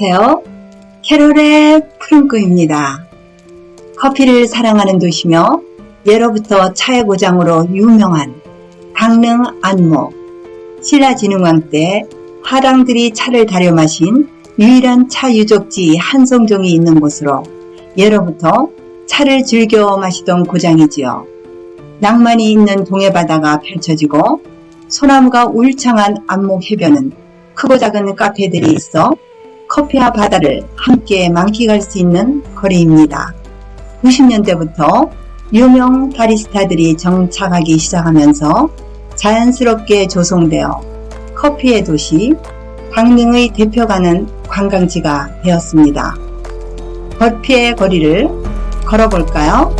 안녕하세요. 캐롤의 푸른꾸입니다. 커피를 사랑하는 도시며 예로부터 차의 고장으로 유명한 강릉 안목 신라진흥왕 때 하랑들이 차를 다려 마신 유일한 차 유적지 한성종이 있는 곳으로 예로부터 차를 즐겨 마시던 고장이지요. 낭만이 있는 동해 바다가 펼쳐지고 소나무가 울창한 안목 해변은 크고 작은 카페들이 있어 커피와 바다를 함께 만끽할 수 있는 거리입니다. 90년대부터 유명 바리스타들이 정착하기 시작하면서 자연스럽게 조성되어 커피의 도시 강릉의 대표가는 관광지가 되었습니다. 커피의 거리를 걸어볼까요?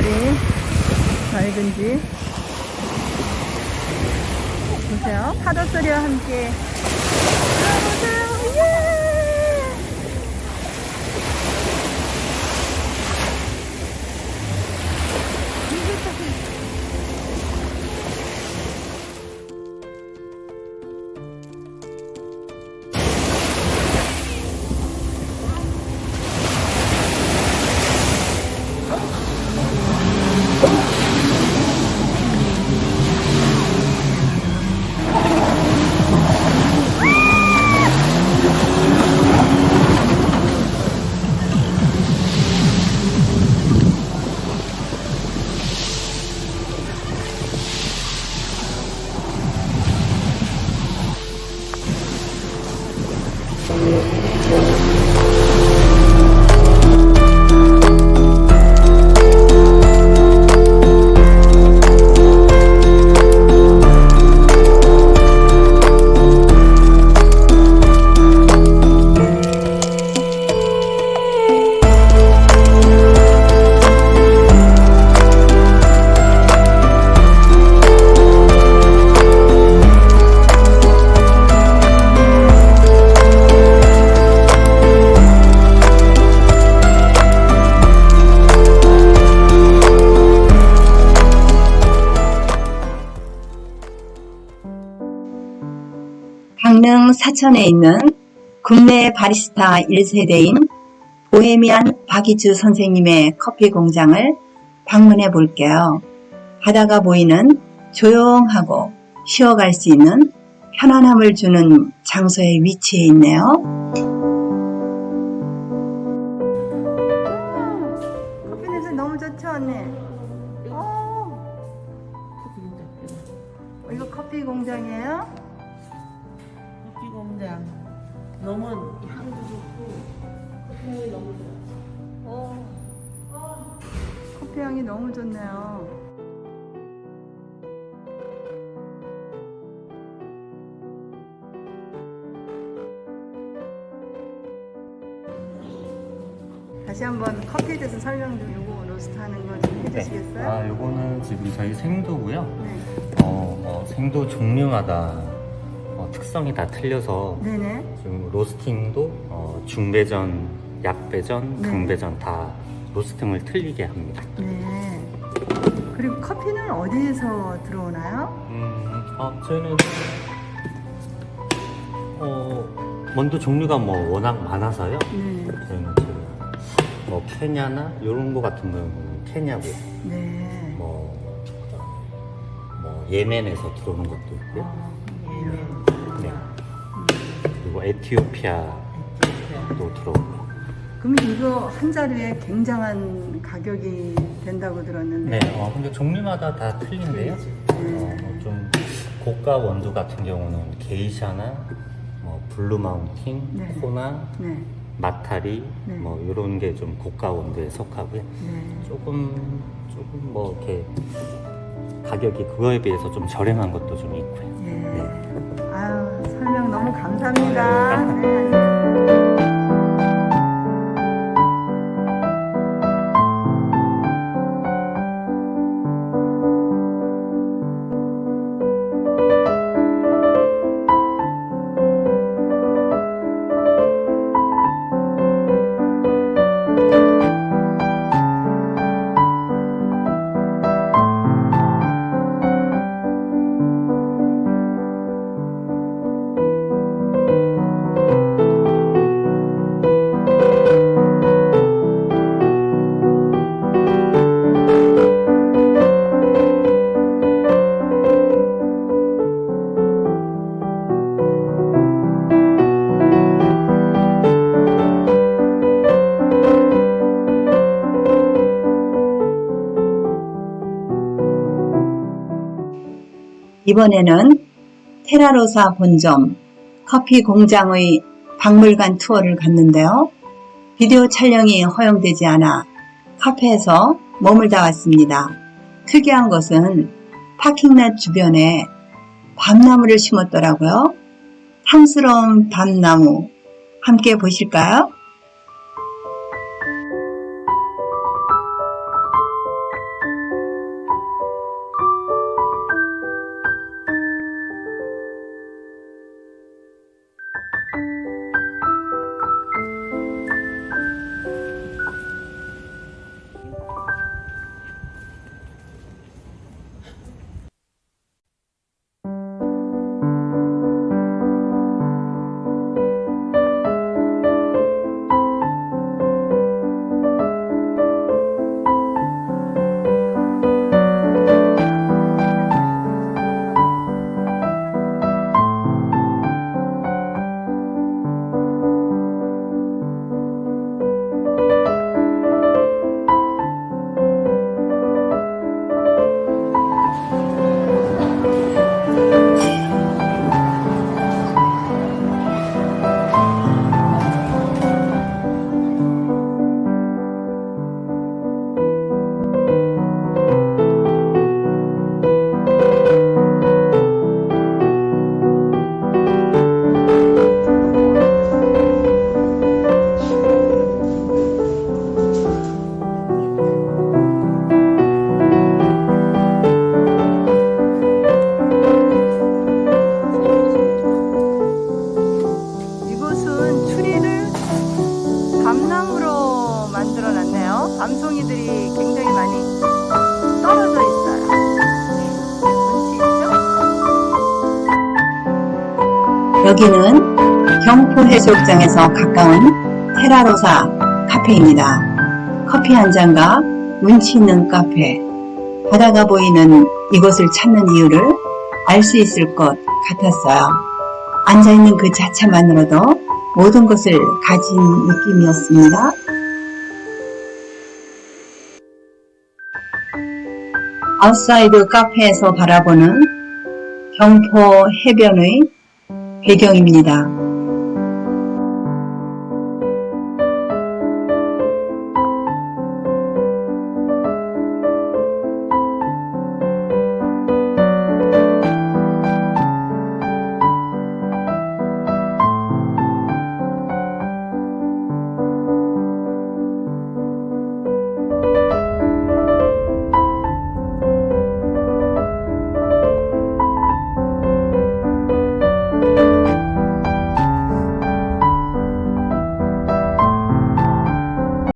물 색깔이 밝은지. 보세요. 파도 소리와 함께. 사천에 있는 국내 바리스타 1세대인 보헤미안 박이주 선생님의 커피 공장을 방문해 볼게요. 바다가 보이는 조용하고 쉬어갈 수 있는 편안함을 주는 장소에 위치해 있네요. 커피 냄새 너무 좋죠, 언니? 오. 어, 이거 커피 공장이에요? 커피 공장 너무 향도 좋고 커피 향이 너무 좋아. 커피 향이 너무 좋네요. 다시 한번 커피에 대해서 설명 좀 요거 로스트 하는 거 좀 해주시겠어요? 아, 요거는 지금 저희 생도고요. 네. 어, 어, 생도 종류마다 어, 특성이 다 틀려서 네네. 지금 로스팅도 어, 중배전, 약배전, 네. 강배전 다 로스팅을 틀리게 합니다. 네. 그리고 커피는 어디에서 들어오나요? 음, 어, 저희는 원두 종류가 뭐 워낙 많아서요. 네. 저희는 지금 뭐 케냐나 이런 거 같은 경우는 케냐고요. 네. 뭐, 뭐 예멘에서 들어오는 것도 있고요. 예멘. 네. 그리고 에티오피아도 들어오고요. 그럼 이거 한 자루에 굉장한 가격이 된다고 들었는데. 네, 어, 근데 종류마다 다 틀린데요. 어, 뭐좀 고가 원두 같은 경우는 게이샤나 뭐 블루 마운틴, 네. 코나, 네. 마타리 네. 뭐 이런 게 좀 고가 원두에 속하고요. 네. 조금 조금 뭐 이렇게 가격이 그거에 비해서 좀 저렴한 것도 좀 있고요. 예. 아유, 설명 너무 감사합니다. 네. 이번에는 테라로사 본점 커피 공장의 박물관 투어를 갔는데요. 비디오 촬영이 허용되지 않아 카페에서 머물다 왔습니다. 특이한 것은 파킹랏 주변에 밤나무를 심었더라고요. 탐스러운 밤나무 함께 보실까요? 놨네요. 밤송이들이 굉장히 많이 떨어져 있어요. 여기는 경포 해수욕장에서 가까운 테라로사 카페입니다. 커피 한 잔과 운치 있는 카페, 바다가 보이는 이곳을 찾는 이유를 알 수 있을 것 같았어요. 앉아있는 그 자체만으로도 모든 것을 가진 느낌이었습니다. 아웃사이드 카페에서 바라보는 경포 해변의 배경입니다.